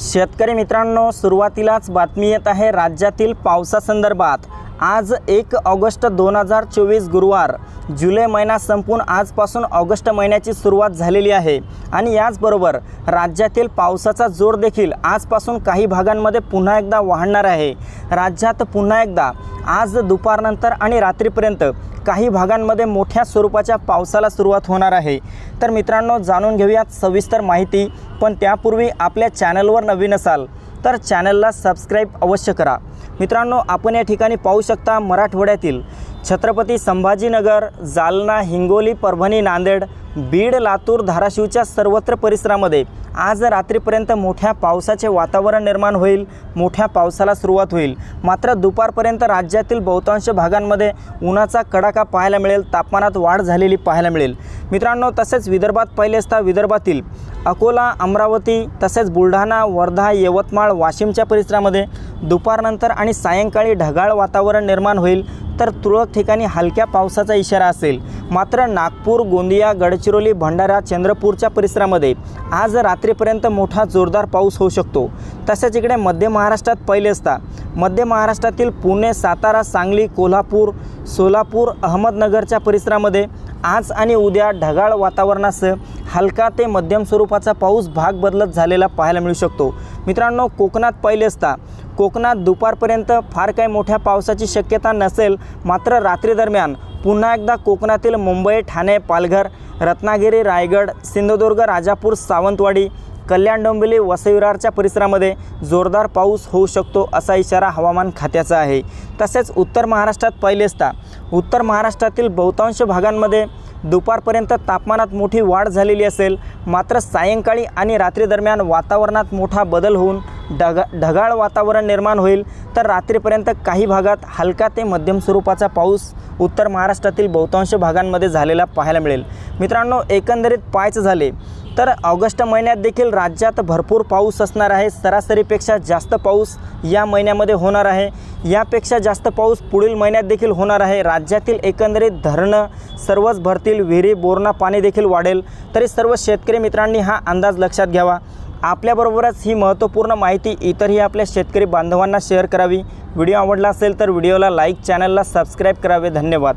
शेतकरी मित्रांनो सुरुवातीलाच बातमी येत आहे राज्यातील पावसासंदर्भात. आज एक ऑगस्ट दोन हजार चोवीस गुरुवार जुलै महिना संपून आजपासून ऑगस्ट महिन्याची सुरुवात झालेली आहे. आणि याचबरोबर राज्यातील पावसाचा जोर देखील आजपासून काही भागांमध्ये पुन्हा एकदा वाढणार आहे. राज्यात पुन्हा एकदा आज दुपारनंतर आणि रात्रीपर्यंत काही भागांमध्ये मोठ्या स्वरूपाच्या पावसाला सुरुवात होणार आहे. तर मित्रांनो जाणून घेऊयात सविस्तर माहिती पण त्यापूर्वी आपल्या चॅनलवर नवीन असाल तर चॅनलला सबस्क्राईब अवश्य करा. मित्रांनो आपण या ठिकाणी पाहू शकता मराठवाड्यातील छत्रपती संभाजीनगर जालना हिंगोली परभणी नांदेड बीड लातूर धाराशिवच्या सर्वत्र परिसरामध्ये आज रात्रीपर्यंत मोठ्या पावसाचे वातावरण निर्माण होईल मोठ्या पावसाला सुरुवात होईल. मात्र दुपारपर्यंत राज्यातील बहुतांश भागांमध्ये उन्हाचा कडाका पाहायला मिळेल तापमानात वाढ झालेली पाहायला मिळेल. मित्रांनो तसेच विदर्भात पहिले असता विदर्भातील अकोला अमरावती तसेच बुलढाणा वर्धा यवतमाळ वाशिमच्या परिसरामध्ये दुपारनंतर आणि सायंकाळी ढगाळ वातावरण निर्माण होईल. तर तुरळक ठिकाणी हलक्या पावसाचा इशारा असेल. मात्र नागपूर गोंदिया गडचिरोली भंडारा चंद्रपूरच्या परिसरामध्ये आज रात्रीपर्यंत मोठा जोरदार पाऊस होऊ शकतो. तसेच इकडे मध्य महाराष्ट्रात पहिले असता. मध्य महाराष्ट्रातील पुणे सातारा सांगली कोल्हापूर सोलापूर अहमदनगरच्या परिसरामध्ये आज आणि उद्या ढगाळ वातावरणासह हलका ते मध्यम स्वरूपाचा पाऊस भाग बदलत झालेला पाहायला मिळू शकतो. मित्रांनो कोकणात पहिले असता कोकणात दुपारपर्यंत फार काही मोठ्या पावसाची शक्यता नसेल मात्र रात्री दरम्यान पुन्हा एकदा कोकणातील मुंबई ठाणे पालघर रत्नागिरी रायगड सिंधुदुर्ग राजापूर सावंतवाडी कल्याण डोंबिवली वसईविरारच्या परिसरामध्ये जोरदार पाऊस होऊ शकतो असा इशारा हवामान खात्याचा आहे. तसेच उत्तर महाराष्ट्रात पहिले असता उत्तर महाराष्ट्रातील बहुतांश भागांमध्ये दुपारपर्यंत तापमानात मोठी वाढ झालेली असेल. मात्र सायंकाळी आणि रात्री दरम्यान वातावरणात मोठा बदल होऊन ढगा ढगाळ वातावरण निर्माण होईल. तर रात्रीपर्यंत काही भागात हलका ते मध्यम स्वरूपाचा पाऊस उत्तर महाराष्ट्रातील बहुतांश भागांमध्ये झालेला पाहायला मिळेल. मित्रांनो एकंदरीत पाहायचं झाले तर ऑगस्ट महिन्यात देखील राज्यात भरपूर पाऊस असणार आहे. सरासरीपेक्षा जास्त पाऊस या महिन्यामध्ये होणार आहे. यापेक्षा जास्त पाऊस पुढील महिन्यात देखील होणार आहे. राज्यातील एकंदरीत धरणं सर्वच भरतील विहिरी बोरणा पाणी देखील वाढेल. तरी सर्व शेतकरी मित्रांनी हा अंदाज लक्षात घ्यावा. आपल्याबरोबरच ही महत्त्वपूर्ण माहिती इतरही आपल्या शेतकरी बांधवांना शेअर करावी. व्हिडिओ आवडला असेल तर व्हिडिओला लाईक चॅनलला सबस्क्राईब करावे. धन्यवाद.